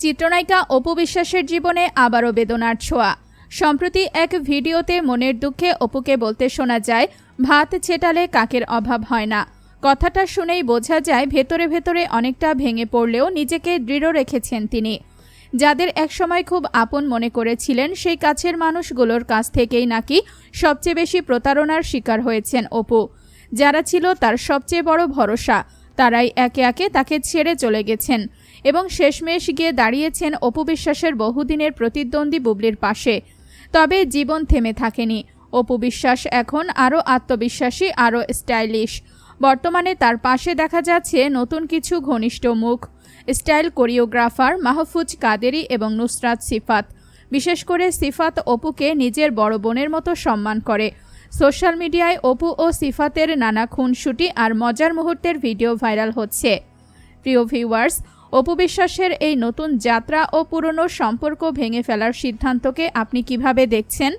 চিত্রনায়িকা অপু বিশ্বাসের জীবনে আবারও বেদনার ছোঁয়া। সম্প্রতি এক ভিডিওতে মনের দুঃখে অপুকে বলতে শোনা যায়, ভাত ছেটালে কাকের অভাব হয় না। কথাটা শুনেই বোঝা যায়, ভেতরে ভেতরে অনেকটা ভেঙে পড়লেও নিজেকে দৃঢ় রেখেছেন তিনি। যাদের একসময় খুব আপন মনে করেছিলেন, সেই কাছের মানুষগুলোর কাছ থেকেই নাকি সবচেয়ে বেশি প্রতারণার শিকার হয়েছেন অপু। যারা ছিল তার সবচেয়ে বড় ভরসা তারাই একে একে তাকে ছেড়ে চলে গেছেন এবং শেষমেশ গিয়ে দাঁড়িয়েছেন অপু বিশ্বাসের বহুদিনের প্রতিদ্বন্দ্বী বুবলির পাশে। তবে জীবন থেমে থাকেনি। অপু বিশ্বাস এখন আরও আত্মবিশ্বাসী, আরও স্টাইলিশ। বর্তমানে তার পাশে দেখা যাচ্ছে নতুন কিছু ঘনিষ্ঠ মুখ, স্টাইল কোরিওগ্রাফার মাহফুজ কাদেরি এবং নুসরাত সিফাত। বিশেষ করে সিফাত অপুকে নিজের বড় বোনের মতো সম্মান করে। সোশ্যাল মিডিয়ায় অপু ও সিফাতের নানা খুনসুটি আর মজার মুহূর্তের ভিডিও ভাইরাল হচ্ছে। প্রিয় ভিউয়ার্স, অপু বিশ্বাসের এই নতুন যাত্রা ও পুরনো সম্পর্ক ভেঙে ফেলার সিদ্ধান্তকে আপনি কীভাবে দেখছেন?